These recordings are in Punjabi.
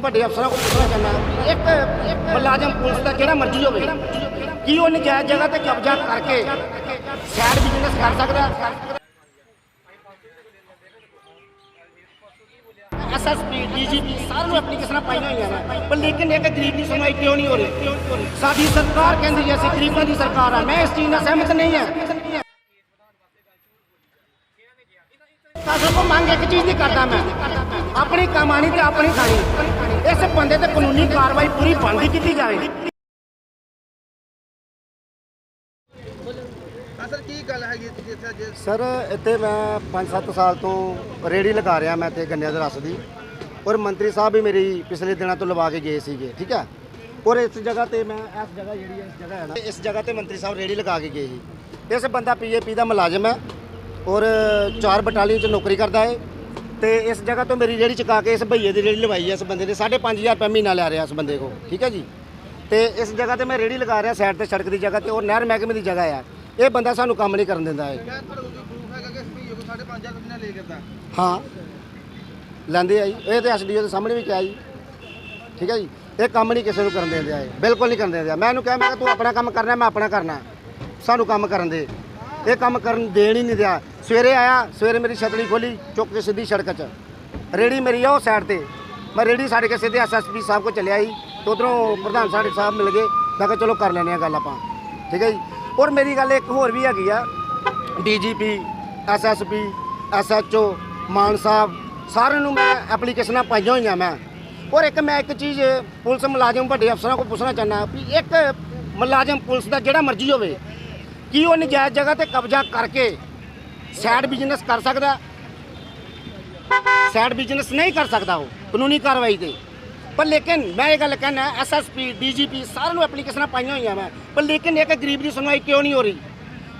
ਵੱਡੇ ਅਫਸਰਾਂ ਕੋਲ ਪੁੱਛਣਾ ਚਾਹੁੰਦਾ ਇੱਕ ਇੱਕ ਮੁਲਾਜ਼ਮ ਪੁਲਿਸ ਦਾ ਜਿਹੜਾ ਮਰਜ਼ੀ ਹੋਵੇ ਕੀ ਉਹ ਨਜਾਇਜ਼ ਜਗ੍ਹਾ ਤੇ ਕਬਜ਼ਾ ਕਰਕੇ ਸਾਈਡ ਬਿਜ਼ਨਸ ਕਰ ਸਕਦਾ ਐਸਐਸਪੀ ਡੀਜੀਪੀ ਸਾਰਿਆਂ ਨੂੰ ਐਪਲੀਕੇਸ਼ਨਾਂ ਪਾਈਆਂ ਹੋਈਆਂ ਨੇ। ਪਰ ਲੇਕਿਨ ਇੱਕ ਗਰੀਬ ਦੀ ਸੁਣਵਾਈ ਕਿਉਂ ਨਹੀਂ ਹੋ ਰਹੀ? ਸਾਡੀ ਸਰਕਾਰ ਕਹਿੰਦੀ ਹੈ, ਅਸੀਂ ਗਰੀਬਾਂ ਦੀ ਸਰਕਾਰ ਆ ਮੈਂ ਇਸ ਚੀਜ਼ ਨਾਲ ਸਹਿਮਤ ਨਹੀਂ ਹਾਂ। ਕਾਸੋਂ ਕੋ ਮੰਗ ਇੱਕ ਚੀਜ਼ ਦੀ ਕਰਦਾ ਮੈਂ। ਆਪਣੀ ਕਮਾਣੀ ਤੇ ਆਪਣੀ ਖਾਣੀ ਇਸ ਬੰਦੇ ਤੇ ਕਾਨੂੰਨੀ ਕਾਰਵਾਈ ਪੂਰੀ ਬਣਦੀ ਕੀਤੀ ਜਾਵੇ। ਹਾਂ ਸਰ ਕੀ ਗੱਲ ਹੈਗੀ ਤੁਸੀਂ ਇੱਥੇ ਅੱਜ? ਸਰ ਇੱਥੇ ਮੈਂ 5-7 ਸਾਲ ਤੋਂ ਰੇੜੀ ਲਗਾ ਰਿਹਾ ਮੈਂ ਤੇ ਗੰਨਿਆਂ ਦੇ ਰਸ ਦੀ। ਔਰ ਮੰਤਰੀ ਸਾਹਿਬ ਵੀ ਮੇਰੀ ਪਿਛਲੇ ਦਿਨਾਂ ਤੋਂ ਲਵਾ ਕੇ ਗਏ ਸੀਗੇ ਠੀਕ ਹੈ? ਔਰ ਇਸ ਜਗ੍ਹਾ ਤੇ ਮੈਂ ਇਸ ਜਗ੍ਹਾ ਜਿਹੜੀ ਹੈ ਇਸ ਜਗ੍ਹਾ ਹੈ ਨਾ ਇਸ ਜਗ੍ਹਾ ਤੇ ਮੰਤਰੀ ਸਾਹਿਬ ਰੇੜੀ ਲਗਾ ਕੇ ਗਏ ਸੀ। ਇਸ ਬੰਦਾ ਪੀਏਪੀ ਦਾ ਮੁਲਾਜ਼ਮ ਹੈ ਔਰ ਚਾਰ ਬਟਾਲੀਅਨ ਚ ਨੌਕਰੀ ਕਰਦਾ ਹੈ। ਤੇ ਇਸ ਜਗ੍ਹਾ ਤੋਂ ਮੇਰੀ ਰੇੜੀ ਚੁਕਾ ਕੇ ਇਸ ਭਈਏ ਦੀ ਰੇੜੀ ਲਵਾਈ ਹੈ ਇਸ ਬੰਦੇ ਨੇ 5500 ਰੁਪਏ ਮਹੀਨਾ ਲੈ ਰਿਹਾ ਇਸ ਬੰਦੇ ਕੋ ਠੀਕ ਹੈ ਜੀ? ਤੇ ਇਸ ਜਗ੍ਹਾ ਤੇ ਮੈਂ ਰੇੜੀ ਲਗਾ ਰਿਹਾ ਸਾਈਡ ਤੇ ਸੜਕ ਦੀ ਜਗ੍ਹਾ ਤੇ ਔਰ ਨਹਿਰ ਮਹਿਕਮੇ ਦੀ ਜਗ੍ਹਾ ਹੈ ਇਹ ਬੰਦਾ ਸਾਨੂੰ ਕੰਮ ਨਹੀਂ ਕਰਨ ਦਿੰਦਾ ਹੈ ਮੈਂ ਤੁਹਾਡੇ ਕੋਲ ਪ੍ਰੂਫ ਹੈਗਾ ਕਿ ਸਪੀਓ ਕੋ 5.5 ਰੁਪਏ ਲੈ ਕਰਦਾ ਹਾਂ। ਲੈਂਦੇ ਆ ਜੀ। ਇਹ ਤੇ ਐਸਡੀਓ ਦੇ ਸਾਹਮਣੇ ਵੀ ਕਿਹਾ ਜੀ। ਠੀਕ ਹੈ ਜੀ? ਇਹ ਕੰਮ ਨਹੀਂ ਕਿਸੇ ਨੂੰ ਕਰਨ ਦਿੰਦੇ ਆ ਬਿਲਕੁਲ ਨਹੀਂ ਕਰਨ ਦਿੰਦੇ ਆ। ਮੈਂ ਇਹਨੂੰ ਕਿਹਾ ਮੈਂ ਕਿਹਾ ਤੂੰ ਆਪਣਾ ਕੰਮ ਕਰਨਾ ਮੈਂ ਆਪਣਾ ਕਰਨਾ। ਸਾਨੂੰ ਕੰਮ ਕਰਨ ਦੇ। ਇਹ ਕੰਮ ਕਰਨ ਦੇਣ ਹੀ ਨਹੀਂ ਦਿਆ। ਸਵੇਰੇ ਆਇਆ, ਸਵੇਰੇ ਮੇਰੀ ਛਤਰੀ ਖੋਲੀ, ਚੁੱਕ ਕੇ ਸਿੱਧੀ ਸੜਕ 'ਚ। ਰੇੜੀ ਮੇਰੀ ਆ ਉਹ ਸਾਈਡ ਤੇ। ਮੈਂ ਰੇੜੀ ਛੱਡ ਕੇ ਸਿੱਧੇ ਐਸਐਸਪੀ ਸਾਹਿਬ ਕੋਲ ਚੱਲਿਆ ਜੀ ਤੇ ਉਧਰੋਂ ਪ੍ਰਧਾਨ ਸਾਡੇ ਸਾਹਿਬ ਮਿਲ ਗਏ। ਮੈਂ ਕਿਹਾ ਚਲੋ ਕਰ ਲੈਂਦੇ ਆ ਗੱਲ ਆਪਾਂ। ਠੀਕ ਹੈ ਜੀ? ਔਰ ਮੇਰੀ ਗੱਲ ਇੱਕ ਹੋਰ ਵੀ ਹੈਗੀ ਆ। DGP SSP SHO Mann Sahib, ਸਾਰਿਆਂ ਨੂੰ ਮੈਂ ਐਪਲੀਕੇਸ਼ਨਾਂ ਪਾਈਆਂ ਹੋਈਆਂ ਮੈਂ। ਔਰ ਇੱਕ ਮੈਂ ਇੱਕ ਚੀਜ਼ ਪੁਲਿਸ ਮੁਲਾਜ਼ਮ ਵੱਡੇ ਅਫਸਰਾਂ ਕੋਲ ਪੁੱਛਣਾ ਚਾਹੁੰਦਾ ਵੀ ਇੱਕ ਮੁਲਾਜ਼ਮ ਪੁਲਿਸ ਦਾ ਜਿਹੜਾ ਮਰਜ਼ੀ ਹੋਵੇ, ਕੀ ਉਹ ਨਜਾਇਜ਼ ਜਗ੍ਹਾ ਤੇ ਕਬਜ਼ਾ ਕਰਕੇ ਸਾਈਡ ਬਿਜ਼ਨਸ ਕਰ ਸਕਦਾ। ਸਾਈਡ ਬਿਜ਼ਨਸ ਨਹੀਂ ਕਰ ਸਕਦਾ ਉਹ ਕਾਨੂੰਨੀ ਕਾਰਵਾਈ ਤੇ। ਪਰ ਲੇਕਿਨ ਮੈਂ ਇਹ ਗੱਲ ਕਹਿਣਾ ਐਸਐਸਪੀ ਡੀਜੀਪੀ ਸਾਰਿਆਂ ਨੂੰ ਐਪਲੀਕੇਸ਼ਨਾਂ ਪਾਈਆਂ ਹੋਈਆਂ ਮੈਂ। ਪਰ ਲੇਕਿਨ ਇੱਕ ਗਰੀਬ ਦੀ ਸੁਣਵਾਈ ਕਿਉਂ ਨਹੀਂ ਹੋ ਰਹੀ?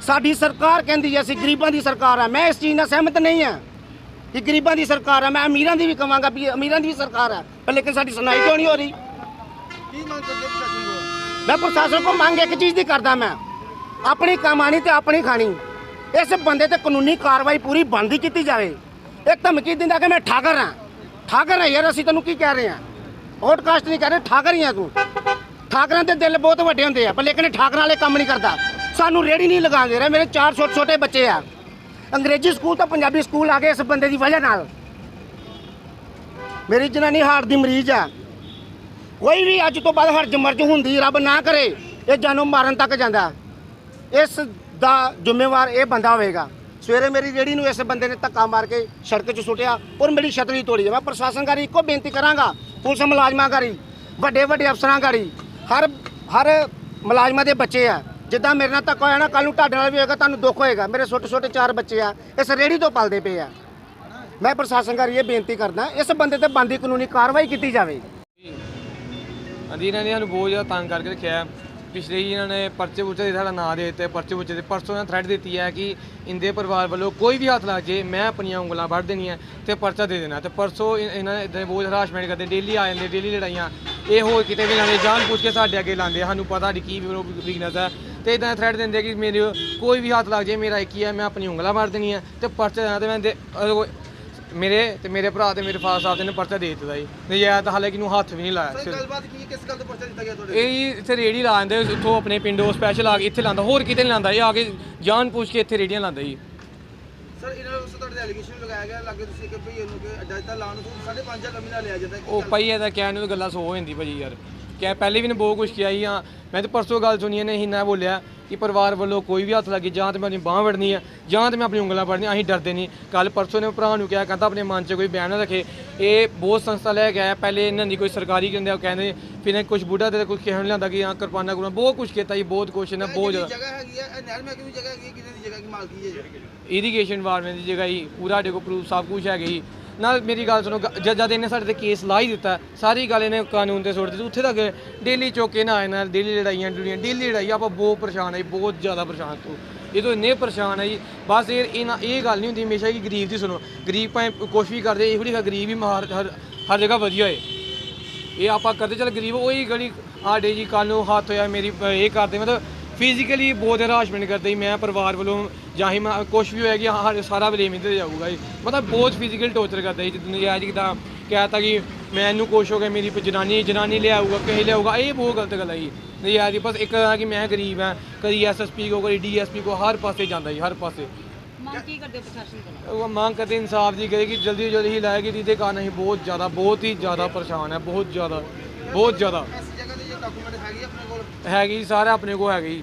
ਸਾਡੀ ਸਰਕਾਰ ਕਹਿੰਦੀ ਹੈ ਅਸੀਂ ਗਰੀਬਾਂ ਦੀ ਸਰਕਾਰ ਆ। ਮੈਂ ਇਸ ਚੀਜ਼ ਨਾਲ ਸਹਿਮਤ ਨਹੀਂ ਹਾਂ ਕਿ ਗਰੀਬਾਂ ਦੀ ਸਰਕਾਰ ਆ। ਮੈਂ ਅਮੀਰਾਂ ਦੀ ਵੀ ਕਵਾਂਗਾ ਵੀ ਅਮੀਰਾਂ ਦੀ ਵੀ ਸਰਕਾਰ ਆ। ਪਰ ਲੇਕਿਨ ਸਾਡੀ ਸੁਣਵਾਈ ਕਿਉਂ ਨਹੀਂ ਹੋ ਰਹੀ? ਕੀ ਮੰਗ ਕਰਦੇ ਪ੍ਰਸ਼ਾਸਨ ਕੋਲ ਮੈਂ ਪ੍ਰਸ਼ਾਸਨ ਕੋਲ ਮੰਗ ਇੱਕ ਚੀਜ਼ ਦੀ ਕਰਦਾ ਮੈਂ। ਆਪਣੀ ਕਮਾਣੀ ਤੇ ਆਪਣੀ ਖਾਣੀ। ਇਸ ਬੰਦੇ ਤੇ ਕਾਨੂੰਨੀ ਕਾਰਵਾਈ ਪੂਰੀ ਬੰਦ ਹੀ ਕੀਤੀ ਜਾਵੇ। ਇਹ ਧਮਕੀ ਦਿੰਦਾ ਕਿ ਮੈਂ ਠਾਕਰ ਹਾਂ। ਠਾਕਰ ਹਾਂ ਯਾਰ, ਅਸੀਂ ਤੈਨੂੰ ਕੀ ਕਹਿ ਰਹੇ ਹਾਂ? ਪੋਡਕਾਸਟ ਨਹੀਂ ਕਹਿ ਰਹੇ, ਠਾਕਰ ਹੀ ਆ ਤੂੰ। ਠਾਕਰਾਂ ਦੇ ਦਿਲ ਬਹੁਤ ਵੱਡੇ ਹੁੰਦੇ ਆ, ਪਰ ਲੇਕਿਨ ਠਾਕਰਾਂ ਵਾਲੇ ਕੰਮ ਨਹੀਂ ਕਰਦਾ। ਸਾਨੂੰ ਰੇੜੀ ਨਹੀਂ ਲਗਾਉਣ ਦੇ ਰਿਹਾ, ਮੇਰੇ ਚਾਰ ਛੋਟੇ ਛੋਟੇ ਬੱਚੇ ਆ। ਅੰਗਰੇਜ਼ੀ ਸਕੂਲ ਤੋਂ ਪੰਜਾਬੀ ਸਕੂਲ ਆ ਗਏ ਇਸ ਬੰਦੇ ਦੀ ਵਜ੍ਹਾ ਨਾਲ। ਮੇਰੀ ਜਨਾਨੀ ਹਾਰਟ ਦੀ ਮਰੀਜ਼ ਆ। ਕੋਈ ਵੀ ਅੱਜ ਤੋਂ ਬਾਅਦ ਹਰਜ ਮਰਜ ਹੁੰਦੀ, ਰੱਬ ਨਾ ਕਰੇ, ਇਹ ਜਾਨੋਂ ਮਾਰਨ ਤੱਕ ਜਾਂਦਾ। ਇਸ ਦਾ ਜ਼ਿੰਮੇਵਾਰ ਇਹ ਬੰਦਾ ਹੋਵੇਗਾ। ਸਵੇਰੇ ਮੇਰੀ ਰੇੜੀ ਨੂੰ ਇਸ ਬੰਦੇ ਨੇ ਧੱਕਾ ਮਾਰ ਕੇ ਸੜਕ 'ਚ ਸੁੱਟਿਆ ਔਰ ਮੇਰੀ ਛਤਰੀ ਤੋੜੀ ਹੈ। ਮੈਂ ਪ੍ਰਸ਼ਾਸਨ ਗਾਰੀ ਇੱਕੋ ਬੇਨਤੀ ਕਰਾਂਗਾ, ਪੁਲਿਸ ਮੁਲਾਜ਼ਮਾਂ ਗਾਰੀ ਵੱਡੇ ਵੱਡੇ ਅਫਸਰਾਂ ਗਾਰੀ ਹਰ ਹਰ ਮੁਲਾਜ਼ਮਾਂ ਦੇ ਬੱਚੇ ਆ। ਜਿੱਦਾਂ ਮੇਰੇ ਨਾਲ ਧੱਕਾ ਹੋਇਆ ਨਾ ਕੱਲ ਨੂੰ ਤੁਹਾਡੇ ਨਾਲ ਵੀ ਹੋਏਗਾ, ਤੁਹਾਨੂੰ ਦੁੱਖ ਹੋਏਗਾ। ਮੇਰੇ ਛੋਟੇ ਛੋਟੇ ਚਾਰ ਬੱਚੇ ਆ, ਇਸ ਰੇੜੀ ਤੋਂ ਪਲਦੇ ਪਏ ਆ। ਮੈਂ ਪ੍ਰਸ਼ਾਸਨ ਗਾਰੀ ਇਹ ਬੇਨਤੀ ਕਰਦਾ, ਇਸ ਬੰਦੇ ਤੇ ਬੰਦੀ ਕਾਨੂੰਨੀ ਕਾਰਵਾਈ ਕੀਤੀ ਜਾਵੇ। ਹਾਂਜੀ, ਇਹਨਾਂ ਨੇ ਸਾਨੂੰ ਬਹੁਤ ਜ਼ਿਆਦਾ ਤੰਗ ਕਰਕੇ ਰੱਖਿਆ। ਪਿਛਲੇ ਹੀ ਇਹਨਾਂ ਨੇ ਪਰਚੇ ਪੁਰਚੇ ਦੇ ਸਾਡਾ ਨਾਂ ਦੇ ਦਿੱਤੇ, ਪਰਚੇ ਪੁਰਚੇ ਦੇ। ਪਰਸੋਂ ਇਹਨਾਂ ਥ੍ਰੈਡ ਦਿੱਤੀ ਹੈ ਕਿ ਇੰਦੇ ਪਰਿਵਾਰ ਵੱਲੋਂ ਕੋਈ ਵੀ ਹੱਥ ਲਾ ਜੇ ਮੈਂ ਆਪਣੀਆਂ ਉਂਗਲਾਂ ਵੱਢ ਦੇਣੀਆਂ ਤੇ ਪਰਚਾ ਦੇ ਦੇਣਾ। ਤੇ ਪਰਸੋਂ ਇ- ਇਹਨਾਂ ਨੇ ਇਦਾਂ ਬਹੁਤ ਹਰਾਸ਼ਮੈਂਟ ਕਰਦੇ ਡੇਲੀ ਆ ਜਾਂਦੇ ਡੇਲੀ ਲੜਾਈਆਂ। ਇਹ ਹੋਰ ਕਿਤੇ ਵੀ ਲਾਉਂਦੇ ਜਾਣ ਪੁੱਛ ਕੇ ਸਾਡੇ ਅੱਗੇ ਲਾਉਂਦੇ ਸਾਨੂੰ ਪਤਾ ਸਾਡੀ ਕੀ ਵੀਕਨੈਸ ਹੈ ਤੇ ਇਦਾਂ ਥ੍ਰੈਡ ਦਿੰਦੇ ਕਿ ਮੇਰੇ ਕੋਈ ਵੀ ਹੱਥ ਲੱਗ ਜੇ ਮੇਰਾ ਇੱਕ ਹੀ ਹੈ ਮੈਂ ਆਪਣੀ ਉਂਗਲਾਂ ਵੱਢ ਦੇਣੀਆਂ ਤੇ ਪਰਚਾ ਦੇਣਾ ਤੇ ਮੈਂ ਦੇ- ਅਹ ਮੇਰੇ ਤੇ ਮੇਰੇ ਭਰਾ ਤੇ ਮੇਰੇ ਫਾਦਰ ਸਾਹਿਬ ਨੇ ਪਰਚਾ ਦੇ ਦਿੱਤਾ ਜੀ। ਨਜਾਇਜ਼ ਤਾਂ ਹਾਲੇ ਕਿ ਨੂੰ ਹੱਥ ਵੀ ਨਹੀਂ ਲਾਇਆ। ਸਰ ਗੱਲਬਾਤ ਕੀ ਕਿਸ ਗੱਲ ਤੋਂ ਪਰਚਾ ਦਿੱਤਾ ਗਿਆ ਤੁਹਾਡੇ? ਇਹ ਜੀ ਇੱਥੇ ਰੇੜੀ ਲਾ ਜਾਂਦੇ ਉੱਥੋਂ ਆਪਣੇ ਪਿੰਡੋਂ ਸਪੈਸ਼ਲ ਆ ਕੇ ਇੱਥੇ ਲਾਂਦਾ ਹੋਰ ਕਿਤੇ ਨਹੀਂ ਲਾਂਦਾ ਇਹ ਆ ਕੇ ਜਾਣ ਪੁੱਛ ਕੇ ਇੱਥੇ ਰੇੜੀਆਂ ਲਾਂਦਾ ਜੀ। ਸਰ ਇਹਨਾਂ ਨੂੰ ਤੁਹਾਡੇ ਐਲੀਗੇਸ਼ਨ ਲਗਾਇਆ ਗਿਆ ਲੱਗੇ ਤੁਸੀਂ ਕਿ ਭਈ ਇਹਨੂੰ ਕਿ ਅੱਡਾ ਦਿੱਤਾ ਲਾਉਣ ਤੋਂ 5.5 ਰੁਪਏ ਨਾਲ ਲਿਆ ਜਾਂਦਾ ਉਹ? ਪਈ ਇਹਦਾ ਕਹਿਣ ਨੂੰ ਗੱਲਾਂ ਸੋ ਹੋ ਜਾਂਦੀ ਭਾਜੀ ਯਾਰ। ਕਿ ਪਹਿਲੇ ਵੀ ਨੇ ਬਹੁਤ ਕੁਝ ਕਿਹਾ ਹੀ। ਆ ਮੈਂ ਤੇ ਪਰਸੋਂ ਗੱਲ ਸੁਣੀ ਇਹਨੇ ਹਿੰਨਾ ਬੋਲਿਆ ਕਿ ਪਰਿਵਾਰ ਵੱਲੋਂ ਕੋਈ ਵੀ ਹੱਥ ਲੱਗੀ ਜਾਂ ਤੇ ਮੈਂ ਆਪਣੀ ਬਾਹ ਵੜਨੀ ਆ ਜਾਂ ਤੇ ਮੈਂ ਆਪਣੀ ਉਂਗਲਾਂ ਵੜਨੀ ਅਸੀਂ ਡਰਦੇ ਨਹੀਂ। ਕੱਲ ਪਰਸੋਂ ਨੇ ਭਰਾ ਨੂੰ ਕਿਹਾ ਕਹਿੰਦਾ ਆਪਣੇ ਮਨ 'ਚ ਕੋਈ ਬਿਆਨ ਨਾ ਰੱਖੇ। ਇਹ ਬਹੁਤ ਸੰਸਥਾ ਲੈ ਕੇ ਆਇਆ। ਪਹਿਲੇ ਇਹਨਾਂ ਦੀ ਕੋਈ ਸਰਕਾਰੀ ਕਹਿੰਦੇ ਉਹ ਕਹਿੰਦੇ ਫਿਰ ਇਹ ਕੁਝ ਬੁੱਢਾ ਤੇ ਕੁਝ ਕਹਿਣ ਲਿਆਂਦਾ ਕਿ ਹਾਂ ਕਿਰਪਾਨਾ ਕਰਨਾ ਬਹੁਤ ਕੁਝ ਕੀਤਾ ਜੀ ਬਹੁਤ ਕੁਝ ਇਹਨਾਂ ਬਹੁਤ ਜ਼ਿਆਦਾ ਜਗ੍ਹਾ ਹੈਗੀ ਹੈ ਇਹ ਨਹਿਰ ਮਹਿਕਮੇ ਦੀ ਜਗ੍ਹਾ ਹੈਗੀ ਹੈ ਕਿਹਨੇ ਦੀ ਜਗ੍ਹਾ ਕੀ ਮਾਲਕੀ ਹੈ ਇਰੀਗੇਸ਼ਨ ਡਿਪਾਰਟਮੈਂਟ ਦੀ ਜਗ੍ਹਾ ਹੀ ਪੂਰਾ ਕੋਲ ਪ੍ਰੂਫ ਸਭ ਕੁਝ ਹੈਗਾ ਹੀ ਨਾਲ ਮੇਰੀ ਗੱਲ ਸੁਣੋ, ਗ- ਜਦ ਜਦ ਇਹਨੇ ਸਾਡੇ ਤੇ ਕੇਸ ਲਾ ਹੀ ਦਿੱਤਾ, ਸਾਰੀ ਗੱਲ ਇਹਨੇ ਕਾਨੂੰਨ ਤੇ ਸੁੱਟ ਦਿੱਤੀ, ਉੱਥੇ ਤੱਕ ਡੇਲੀ ਚੌਕੇ ਨਾ ਆਏ ਨਾਲ, ਡੇਲੀ ਲੜਾਈਆਂ ਡੁੜੀਆਂ, ਡੇਲੀ ਲੜਾਈ, ਆਪਾਂ ਬਹੁਤ ਪਰੇਸ਼ਾਨ ਹੈ ਬਹੁਤ ਜ਼ਿਆਦਾ ਪਰੇਸ਼ਾਨ ਤੋਂ। ਇਹ ਤੋਂ ਇੰਨੇ ਪਰੇਸ਼ਾਨ ਹੈ ਜੀ, ਬਸ ਇਹ ਇਹ ਨਾ, ਇਹ ਗੱਲ ਨਹੀਂ ਹੁੰਦੀ ਹਮੇਸ਼ਾ ਕਿ ਗਰੀਬ ਦੀ ਸੁਣੋ, ਗਰੀਬ ਭਾਵੇਂ ਕੁਛ ਵੀ ਕਰਦੇ, ਇਹੋ ਜਿਹੀ ਗਰੀਬ ਹੀ ਮਾਰ ਹਰ ਹਰ ਜਗ੍ਹਾ ਵਧੀਆ ਹੋਏ। ਇਹ ਆਪਾਂ ਕਰਦੇ, ਚੱਲ ਗਰੀਬ ਉਹੀ ਗਲੀ ਆਡੇ ਜੀ ਕੱਲ ਨੂੰ ਹੱਥ ਹੋਇਆ, ਮੇਰੀ ਅਹ ਇਹ ਕਰਦੇ, ਮਤਲਬ ਫਿਜ਼ੀਕਲੀ ਬਹੁਤ ਹਰਾਸ਼ਮੈਂਟ ਕਰਦੇ ਸੀ ਮੈਂ ਪਰਿਵਾਰ ਵੱਲੋਂ ਜਾਂ ਹੀ ਮੈਂ ਕੁਝ ਵੀ ਹੋਏਗੀ ਹਾਂ ਸਾਰਾ ਬਲੇਮ ਇਹਦੇ ਤੇ ਜਾਊਗਾ ਜੀ। ਮਤਲਬ ਬਹੁਤ ਫਿਜ਼ੀਕਲ ਟੌਰਚਰ ਕਰਦਾ ਸੀ ਜਿੱਦਾਂ ਨਜਾਇਜ਼ ਕਿਦਾਂ ਕਹਿਤਾ ਕਿ ਮੈਨੂੰ ਕੁਛ ਹੋ ਗਿਆ ਮੇਰੀ ਜਨਾਨੀ ਜਨਾਨੀ ਲਿਆਊਗਾ ਕਿਸੇ ਲਿਆਊਗਾ ਇਹ ਬਹੁਤ ਗਲਤ ਗੱਲ ਹੈ ਜੀ। ਨਜਾਇਜ਼ ਦੀ ਬਸ ਇੱਕ ਆ ਕਿ ਮੈਂ ਗਰੀਬ ਹਾਂ ਕਦੀ ਐਸਐਸਪੀ ਕੋ ਕਦੀ ਡੀਐਸਪੀ ਕੋ ਹਰ ਪਾਸੇ ਜਾਂਦਾ ਜੀ ਹਰ ਪਾਸੇ। ਮੰਗ ਕੀ ਕਰਦੇ ਪ੍ਰਸ਼ਾਸਨ ਕੋਲੋਂ ਉਹ ਮੰਗ ਕਰਦੇ ਇਨਸਾਫ ਦੀ ਕਰੇ ਕਿ ਜਲਦੀ ਤੋਂ ਜਲਦੀ ਹੀ ਲਾਏਗੀ ਜਿਹਦੇ ਕਾਰਨ ਅਸੀਂ ਬਹੁਤ ਜ਼ਿਆਦਾ ਬਹੁਤ ਹੀ ਜ਼ਿਆਦਾ ਪਰੇਸ਼ਾਨ ਹੈ ਬਹੁਤ ਜ਼ਿਆਦਾ ਬਹੁਤ ਜ਼ਿਆਦਾ ਇਸ ਜਗ੍ਹਾ ਤੇ ਜੇ ਡਾਕੂਮੈਂਟ ਹੈਗੇ ਆਪਣੇ ਕੋਲ ਹੈਗੀ ਸਾਰਾ ਆਪਣੇ ਕੋਲ ਹੈਗੀ